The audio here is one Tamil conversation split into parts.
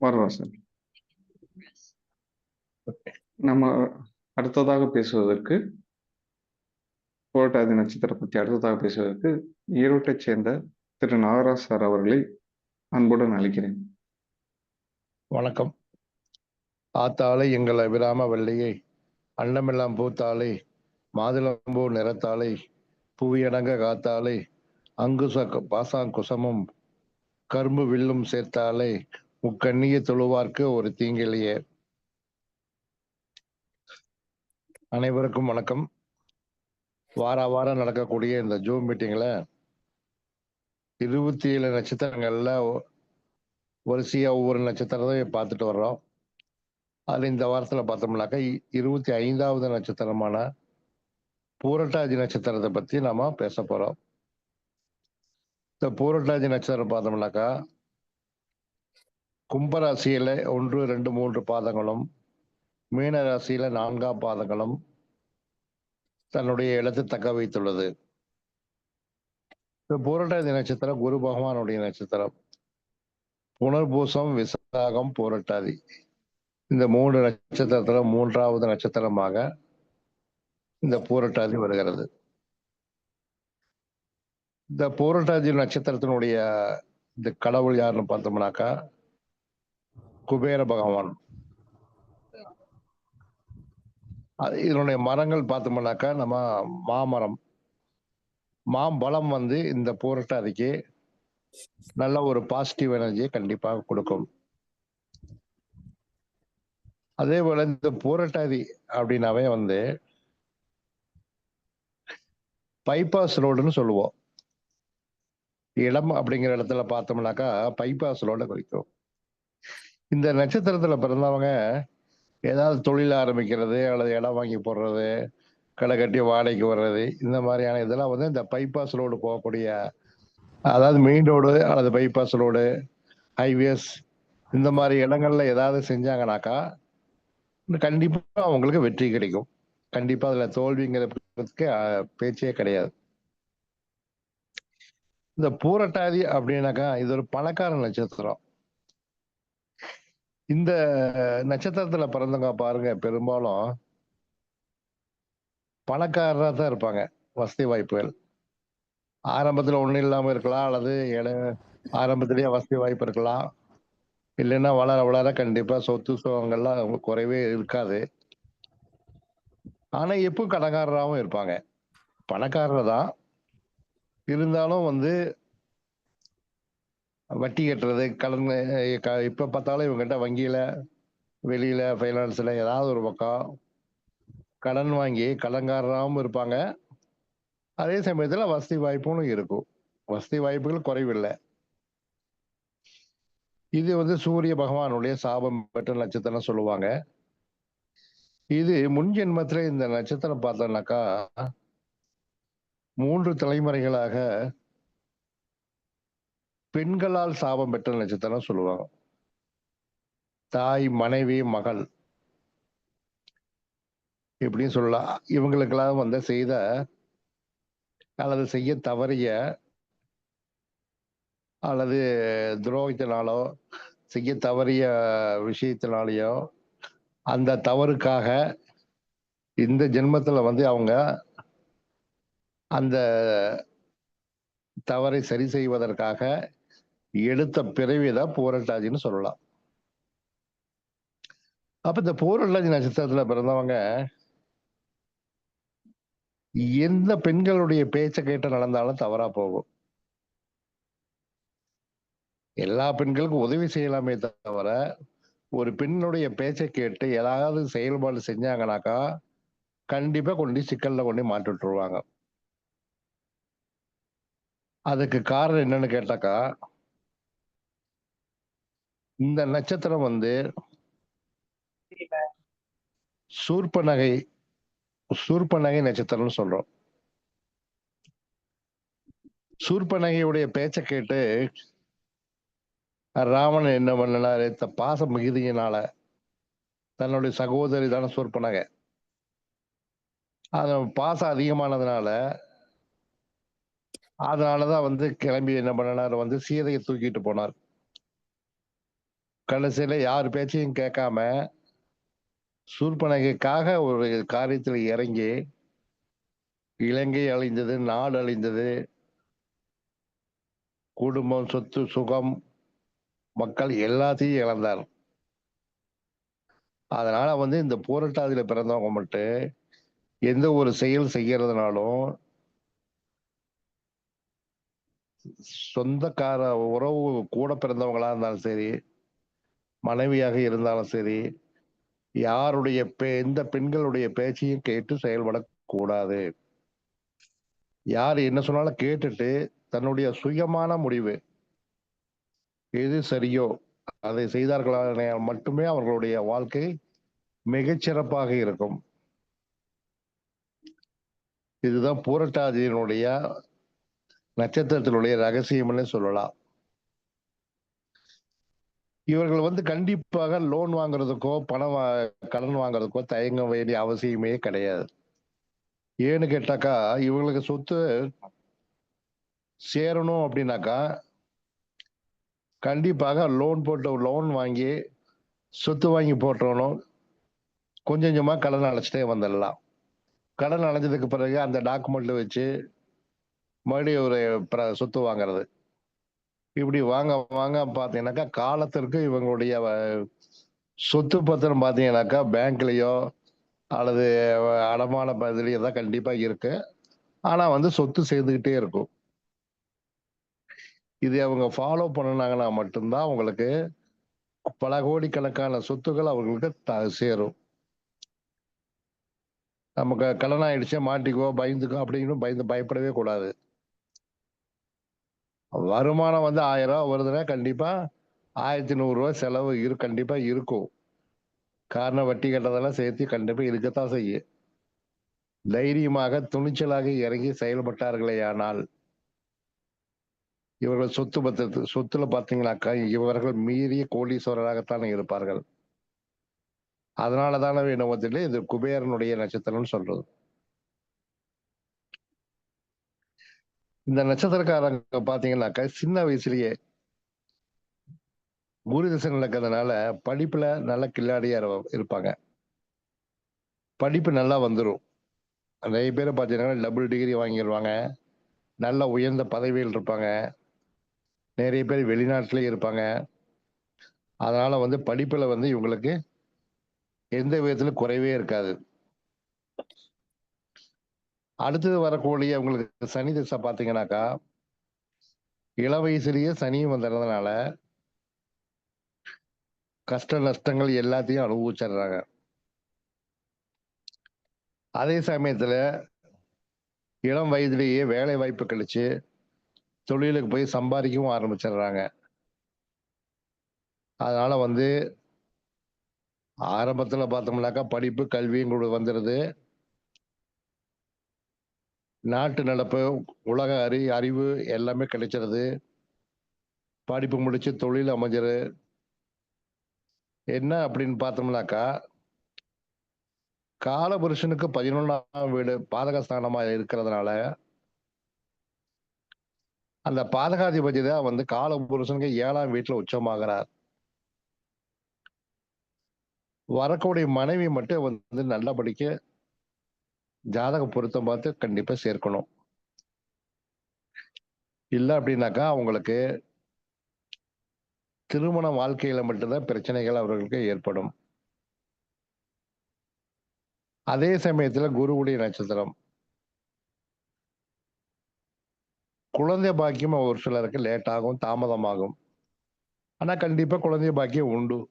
வர்றோம் சார் நம்ம அடுத்ததாக பேசுவதற்கு புரட்டாதி நட்சத்திரம் பற்றி அடுத்ததாக பேசுவதற்கு ஈரோட்டைச் சேர்ந்த திரு நாகராஜ் சார் அவர்களை அன்புடன் அழைக்கிறேன். வணக்கம். ஆத்தாளை எங்கள் அபிராம வள்ளியை அண்டமெல்லாம் பூத்தாளை மாதுளம்பூ நிறத்தாளை புவியடங்க காத்தாளை அங்குச பாசாங்குசமும் கரும்பு வில்லும் சேர்த்தாளை முக்கண்ணிய தொழுவார்க்கு ஒரு தீங்கிலேயே. அனைவருக்கும் வணக்கம். வார வாரம் நடக்கக்கூடிய இந்த ஜூம் மீட்டிங்ல இருபத்தி ஏழு நட்சத்திரங்கள்ல வரிசையா ஒவ்வொரு நட்சத்திரத்தையும் பார்த்துட்டு வர்றோம். அது இந்த வாரத்துல பார்த்தோம்னாக்கா இருபத்தி ஐந்தாவது நட்சத்திரமான பூரட்டாதி நட்சத்திரத்தை பத்தி நாம பேச போறோம். இந்த பூரட்டாதி நட்சத்திரம் பார்த்தோம்னாக்கா கும்பராசியில ஒன்று ரெண்டு மூன்று பாதங்களும் மீன ராசியில நான்காம் பாதங்களும் தன்னுடைய இடத்தை தக்க வைத்துள்ளது. இந்த நட்சத்திரம் குரு பகவானுடைய நட்சத்திரம். புனர்பூசம் விசாகம் புரட்டாதி. இந்த மூன்று நட்சத்திரத்துல மூன்றாவது நட்சத்திரமாக இந்த பூரட்டாதி வருகிறது. இந்த பூரட்டாதி நட்சத்திரத்தினுடைய இந்த கடவுள் யாருன்னு பார்த்தோம்னாக்கா குபேர பகவான். அது இதனுடைய மரங்கள் பார்த்தோம்னாக்கா நம்ம மாமரம். மாம்பழம் வந்து இந்த பூரட்டாதிக்கு நல்ல ஒரு பாசிட்டிவ் எனர்ஜியை கண்டிப்பாக கொடுக்கும். அதே போல இந்த பூரட்டாதி அப்படின்னாவே வந்து பைபாஸ் ரோடுன்னு சொல்லுவோம். இடம் அப்படிங்கிற இடத்துல பார்த்தோம்னாக்கா பைபாஸ் ரோட குறிக்கும். இந்த நட்சத்திரத்துல பிறந்தவங்க ஏதாவது தொழில் ஆரம்பிக்கிறது அல்லது இடம் வாங்கி போடுறது கடை கட்டி வாடகைக்கு வர்றது இந்த மாதிரியான இதெல்லாம் வந்து இந்த பைபாஸ் ரோடு போகக்கூடிய அதாவது மெயின் ரோடு அல்லது பைபாஸ் ரோடு ஹைவேஸ் இந்த மாதிரி இடங்கள்ல ஏதாவது செஞ்சாங்கனாக்கா கண்டிப்பா அவங்களுக்கு வெற்றி கிடைக்கும். கண்டிப்பா அதுல தோல்விங்கிறதுக்கு பேச்சே கிடையாது. இந்த பூரட்டாதி அப்படின்னாக்கா இது ஒரு பணக்கார நட்சத்திரம். இந்த நட்சத்திரத்துல பிறந்தவங்க பாருங்க பெரும்பாலும் பணக்காரராக தான் இருப்பாங்க வசதி வாய்ப்புகள். ஆரம்பத்தில் ஒன்றும் இல்லாமல் இருக்கலாம் அல்லது இட- ஆரம்பத்திலேயே வசதி வாய்ப்பு இருக்கலாம். இல்லைன்னா வளர வளர கண்டிப்பாக சொத்து சுகங்கள்லாம் அவங்களுக்கு குறைவே இருக்காது. ஆனால் எப்போ கடங்காரராகவும் இருப்பாங்க. பணக்காரர் தான் இருந்தாலும் வந்து வட்டி கட்டுறது கடன் இப்போ க- பார்த்தாலும் இவங்ககிட்ட வங்கியில் வெளியில் ஃபைனான்ஸில் ஏதாவது ஒரு பக்கம் கடன் வாங்கி கடன்காரராகவும் இருப்பாங்க. அதே சமயத்தில் வசதி வாய்ப்புகளும் இருக்கும். வசதி வாய்ப்புகள் குறைவில்லை. இது வந்து சூரிய பகவானுடைய சாபம் பெற்ற நட்சத்திரம் சொல்லுவாங்க. இது முன்ஜென்மத்தில் இந்த நட்சத்திரம் பார்த்தோம்னாக்கா மூன்று தலைமுறைகளாக பெண்களால் சாபம் பெற்ற நட்சத்திரம் சொல்லுவாங்க. தாய் மனைவி மகள். இப்படின்னு சொல்லலாம் இவங்களுக்கெல்லாம் வந்து செய்த அல்லது செய்ய தவறிய அல்லது துரோகத்தினாலோ செய்ய தவறிய விஷயத்தினாலேயோ அந்த தவறுக்காக இந்த ஜென்மத்தில் வந்து அவங்க அந்த தவறை சரி செய்வதற்காக எடுத்த பிறவிதான் பூரட்டாதின்னு சொல்லலாம். அப்ப இந்த பூரட்டாதி நட்சத்திரத்துல பிறந்தவங்க எந்த பெண்களுடைய பேச்சை கேட்டு நடந்தாலும் தவறா போகும். எல்லா பெண்களுக்கும் உதவி செய்யலாமே தவிர ஒரு பெண்ணுடைய பேச்சை கேட்டு ஏதாவது செயல்பாடு செஞ்சாங்கனாக்கா கண்டிப்பா கொண்டு சிக்கல்ல கொண்டு மாட்டி விட்டுருவாங்க. அதுக்கு காரணம் என்னன்னு கேட்டாக்கா இந்த நட்சத்திரம் வந்து சூர்பனகை சூர்பனகை நட்சத்திரம்னு சொல்றோம். சூர்பனகையுடைய பேச்சை கேட்டு ராவணன் என்ன பண்ணனாரு? த பாச மிகுதியினால தன்னுடைய சகோதரி தானே சூர்பனகை அது பாசம் அதிகமானதுனால அதனாலதான் வந்து கிளம்பி என்ன பண்ணனார்? வந்து சீதையை தூக்கிட்டு போனார். கடைசியில யார் பேச்சையும் கேட்காம சூர்பனகைக்காக ஒரு காரியத்தில் இறங்கி இலங்கை அழிந்தது நாடு அழிந்தது குடும்பம் சொத்து சுகம் மக்கள் எல்லாத்தையும் இழந்தார். அதனால வந்து இந்த போராட்டாதியில பிறந்தவங்க மட்டும் எந்த ஒரு செயல் செய்யறதுனாலும் சொந்தக்கார உறவு கூட பிறந்தவங்களா இருந்தாலும் சரி மனைவியாக இருந்தாலும் சரி யாருடைய பே எந்த பெண்களுடைய பேச்சையும் கேட்டு செயல்படக்கூடாது. யார் என்ன சொன்னாலும் கேட்டுட்டு தன்னுடைய சுயமான முடிவு எது சரியோ அதை செய்தார்களான மட்டுமே அவர்களுடைய வாழ்க்கை மிகச்சிறப்பாக இருக்கும். இதுதான் பூரட்டாதியினுடைய நட்சத்திரத்தினுடைய ரகசியம்னு சொல்லலாம். இவர்கள் வந்து கண்டிப்பாக லோன் வாங்குறதுக்கோ பணம் வா- கடன் வாங்குறதுக்கோ தயங்க வேண்டிய அவசியமே கிடையாது. ஏன்னு கேட்டாக்கா இவங்களுக்கு சொத்து சேரணும் அப்படின்னாக்கா கண்டிப்பாக லோன் போட்டு லோன் வாங்கி சொத்து வாங்கி போட்டுறணும். கொஞ்சம் கொஞ்சமாக கடன் அழைச்சிட்டே வந்துடலாம். கடன் அடைஞ்சதுக்கு பிறகு அந்த டாக்குமெண்ட்ல வச்சு மறுபடியும் ஒரு சொத்து வாங்குறது. இப்படி வாங்க வாங்க பார்த்தீங்கன்னாக்கா காலத்திற்கு இவங்களுடைய வ- சொத்து பத்திரம் பார்த்தீங்கன்னாக்கா பேங்க்லயோ அல்லது அடமான பதிலையோ தான் கண்டிப்பா இருக்கு. ஆனா வந்து சொத்து சேர்ந்துக்கிட்டே இருக்கும். இது அவங்க ஃபாலோ பண்ணினாங்கன்னா மட்டும்தான் அவங்களுக்கு பல கோடிக்கணக்கான சொத்துக்கள் அவங்களுக்கு த- சேரும். நமக்கு கல்யாணம் ஆயிடுச்சு மாட்டிக்கோ பயந்துக்கோ அப்படின்னு பயந்து பயப்படவே கூடாது. வருமானம் வந்து ஆயிரம் ரூபா வருதுன்னா கண்டிப்பா ஆயிரத்தி நூறு செலவு இரு கண்டிப்பா இருக்கும். காரணம் வட்டி கட்டதெல்லாம் சேர்த்து கண்டிப்பா இருக்கத்தான் செய்யும். தைரியமாக துணிச்சலாக இறங்கி செயல்பட்டார்களே ஆனால் இவர்கள் சொத்து பத்திரத்து சொத்துல பாத்தீங்கன்னாக்கா இவர்கள் மீறிய கோடீஸ்வரராகத்தான் இருப்பார்கள். அதனால தானே என்னவத்திலே இது குபேரனுடைய நட்சத்திரம்னு சொல்றது. இந்த நட்சத்திரக்காரங்க பாத்தீங்கன்னாக்கா சின்ன வயசுலயே குரு திசை நடக்கிறதுனால படிப்புல நல்ல கில்லாடியா இரு- இருப்பாங்க. படிப்பு நல்லா வந்துடும் நிறைய பேர் பார்த்தீங்கன்னா டபுள் டிகிரி வாங்கிடுவாங்க நல்ல உயர்ந்த பதவியில் இருப்பாங்க. நிறைய பேர் வெளிநாட்டிலே இருப்பாங்க. அதனால வந்து படிப்புல வந்து இவங்களுக்கு எந்த விதத்துல குறைவே இருக்காது. அடுத்தது வரக்கூடிய உங்களுக்கு சனி திசை பார்த்தீங்கன்னாக்கா இள வயசுலயே சனியும் வந்துடுறதுனால கஷ்ட நஷ்டங்கள் எல்லாத்தையும் அனுபவிச்சிடுறாங்க. அதே சமயத்தில் இளம் வயதிலேயே வேலை வாய்ப்பு கழிச்சு தொழிலுக்கு போய் சம்பாதிக்கவும் ஆரம்பிச்சிடுறாங்க. அதனால் வந்து ஆரம்பத்தில் பார்த்தோம்னாக்கா படிப்பு கல்வியும் கூட வந்துடுது நாட்டு நடப்பு உலக அறி அறிவு எல்லாமே கிடைச்சிருது. படிப்பு முடிச்சு தொழில் அமைஞ்சிரு என்ன அப்படின்னு பார்த்தோம்னாக்கா காலபுருஷனுக்கு பதினொன்றாம் வீடு பாதகஸ்தானமா இருக்கிறதுனால அந்த பாதகாதிபதி தான் வந்து காலபுருஷனுக்கு ஏழாம் வீட்டுல உச்சமாகிறார். வரக்கூடிய மனைவி மட்டும் வந்து நல்லபடிக்கு ஜாதக பொருத்தம் பார்த்து கண்டிப்பா சேர்க்கணும். இல்ல அப்படின்னாக்கா அவங்களுக்கு திருமண வாழ்க்கையில மட்டும்தான் பிரச்சனைகள் அவர்களுக்கு ஏற்படும். அதே சமயத்துல குருவுடைய நட்சத்திரம். குழந்தை பாக்கியம் ஒரு சிலருக்கு லேட் ஆகும் தாமதமாகும். ஆனா கண்டிப்பா குழந்தை பாக்கியம் உண்டு.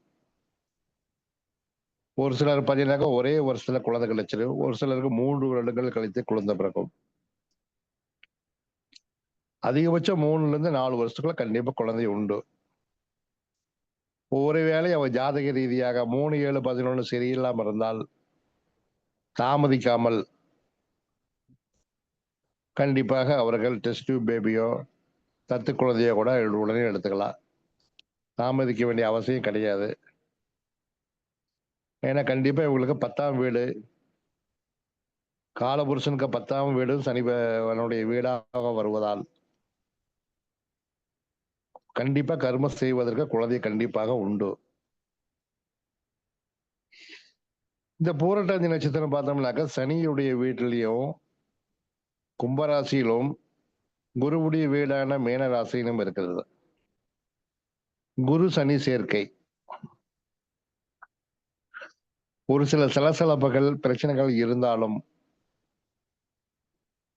ஒரு சிலர் பார்த்தீங்கன்னாக்கா ஒரே வருஷத்துல குழந்தை கிடைச்சிடும் ஒரு சிலருக்கு மூன்று வருடங்கள் கழித்து குழந்தை பிறக்கும். அதிகபட்சம் மூணுல இருந்து நாலு வருஷத்துக்குள்ள கண்டிப்பா குழந்தை உண்டு. ஒவ்வொரு வேளை அவ ஜாதக ரீதியாக மூணு ஏழு பதினொன்று சரியில்லாமல் இருந்தால் தாமதிக்காமல் கண்டிப்பாக அவர்கள் டெஸ்ட் டியூப் பேபியோ தத்து குழந்தையோ கூட உடனே எடுத்துக்கலாம். தாமதிக்க வேண்டிய அவசியம் கிடையாது. ஏன்னா கண்டிப்பா இவங்களுக்கு பத்தாம் வீடு. காலபுருஷனுக்கு பத்தாம் வீடு சனிபனுடைய வீடாக வருவதால். கண்டிப்பா கர்மம் செய்வதற்கு குழந்தை கண்டிப்பாக உண்டு. இந்த பூரட்டாதி நட்சத்திரம் பார்த்தோம்னாக்கா சனியுடைய வீட்டிலையும் கும்பராசியிலும் குருவுடைய வீடான மீன ராசியிலும் இருக்கிறது. குரு சனி சேர்க்கை. ஒரு சில சலசலப்புகள் பிரச்சனைகள் இருந்தாலும்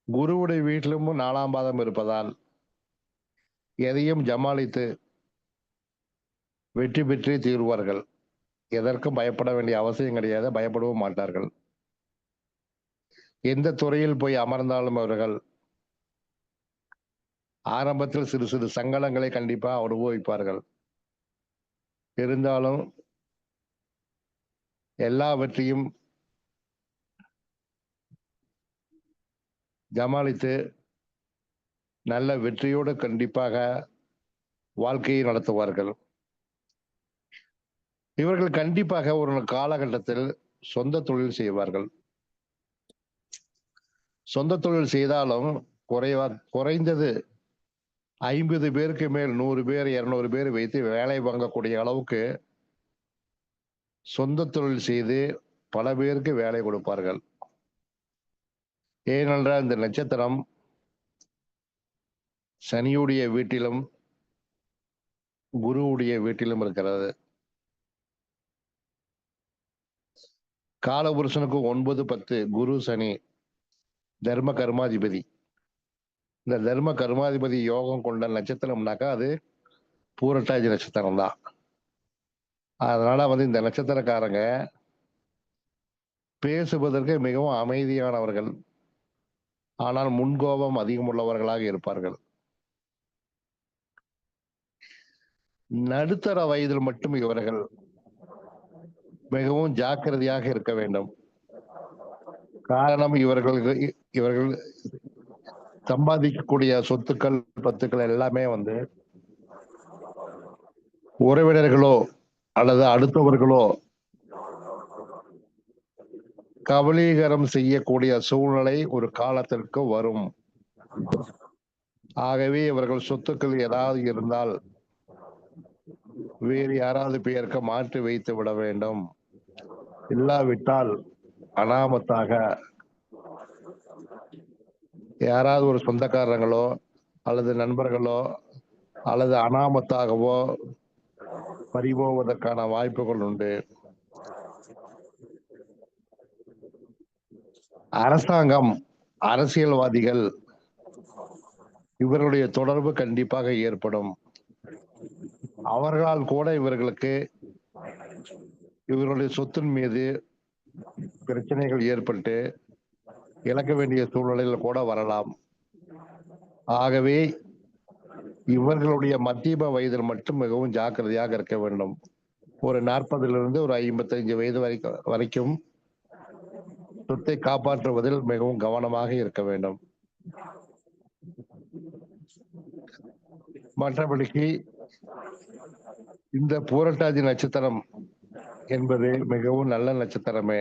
குருவுடைய வீட்டிலும் நாலாம் பாதம் இருப்பதால் எதையும் ஜமாளித்து வெற்றி பெற்று தீர்வார்கள். எதற்கும் பயப்பட வேண்டிய அவசியம் கிடையாது பயப்படவும் மாட்டார்கள். எந்த துறையில் போய் அமர்ந்தாலும் அவர்கள் ஆரம்பத்தில் சிறு சிறு சங்கடங்களை கண்டிப்பா அனுபவிப்பார்கள். இருந்தாலும் எல்லாவற்றையும் ஜமாளித்து நல்ல வெற்றியோடு கண்டிப்பாக வாழ்க்கையை நடத்துவார்கள். இவர்கள் கண்டிப்பாக ஒரு காலகட்டத்தில் சொந்த தொழில் செய்வார்கள். சொந்த தொழில் செய்தாலும் குறைவா குறைந்தது ஐம்பது பேருக்கு மேல் நூறு பேர் இருநூறு பேர் வைத்து வேலை வாங்கக்கூடிய அளவுக்கு சொந்த தொழில் செய்து பல பேருக்கு வேலை கொடுப்பார்கள். ஏனென்றால் இந்த நட்சத்திரம் சனியுடைய வீட்டிலும் குருவுடைய வீட்டிலும் இருக்கிறது. காலபுருஷனுக்கு ஒன்பது பத்து குரு சனி தர்ம கர்மாதிபதி. இந்த தர்ம கர்மாதிபதி யோகம் கொண்ட நட்சத்திரம்னாக்கா அது பூரட்டாதி நட்சத்திரம் தான் அதனால வந்து இந்த நட்சத்திரக்காரங்க பேசுவதற்கு மிகவும் அமைதியானவர்கள். ஆனால் முன்கோபம் அதிகமுள்ளவர்களாக இருப்பார்கள். நடுத்தர வயதில் மட்டும் இவர்கள் மிகவும் ஜாக்கிரதையாக இருக்க வேண்டும். காரணம் இவர்களுக்கு இவர்கள் சம்பாதிக்கக்கூடிய சொத்துக்கள் பத்துக்கள் எல்லாமே வந்து உறவினர்களோ அல்லது அடுத்தவர்களோ கபலீகரம் செய்யக்கூடிய சூழ்நிலை ஒரு காலத்திற்கு வரும். ஆகவே இவர்கள் சொத்துக்கள் ஏதாவது இருந்தால் வேறு யாராவது பெயருக்கு மாற்றி வைத்து விட வேண்டும். இல்லாவிட்டால் அனாமத்தாக யாராவது ஒரு சொந்தக்காரங்களோ அல்லது நண்பர்களோ அல்லது அனாமத்தாகவோ பறிபோவதற்கான வாய்ப்புகள் உண்டு. அரசாங்கம் அரசியல்வாதிகள் இவர்களுடைய தொடர்பு கண்டிப்பாக ஏற்படும். அவர்களால் கூட இவர்களுக்கு இவர்களுடைய சொத்தின் மீது பிரச்சனைகள் ஏற்பட்டு இழக்க வேண்டிய சூழ்நிலையில் கூட வரலாம். ஆகவே இவர்களுடைய மத்தியப வயதில் மட்டும் மிகவும் ஜாக்கிரதையாக இருக்க வேண்டும். ஒரு நாற்பதிலிருந்து ஒரு ஐம்பத்தஞ்சு வயது வரைக்கும் வரைக்கும் சொத்தை காப்பாற்றுவதில் மிகவும் கவனமாக இருக்க வேண்டும். மற்றபடிக்கு இந்த பூரட்டாதி நட்சத்திரம் என்பது மிகவும் நல்ல நட்சத்திரமே.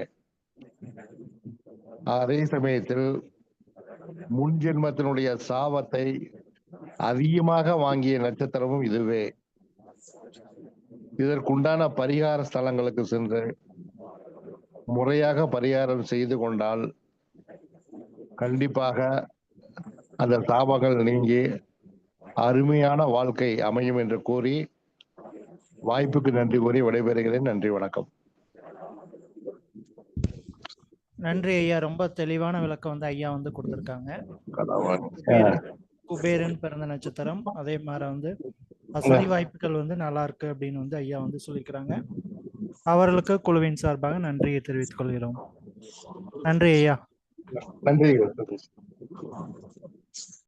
அதே சமயத்தில் முன் ஜென்மத்தினுடைய சாபத்தை அதிகமாக வாங்கிய நட்சத்திரமும் இதுவே. இதற்குண்டான பரிகார ஸ்தலங்களுக்கு சென்று முறையாக பரிகாரம் செய்து கொண்டால் கண்டிப்பாக அந்த சாபங்கள் நீங்கி அருமையான வாழ்க்கை அமையும் என்று கூறி வாய்ப்புக்கு நன்றி கூறி விடைபெறுகிறேன். நன்றி வணக்கம். நன்றி ஐயா. ரொம்ப தெளிவான விளக்கம் வந்து ஐயா வந்து கொடுத்திருக்காங்க. குபேரன் பிறந்த நட்சத்திரம் அதே மாதிரி வந்து வசதி வாய்ப்புகள் வந்து நல்லா இருக்கு அப்படின்னு வந்து ஐயா வந்து சொல்லியிருக்கிறாங்க அவர்களுக்கு குழுவின் சார்பாக நன்றியை தெரிவித்துக் கொள்கிறோம். நன்றி ஐயா. நன்றி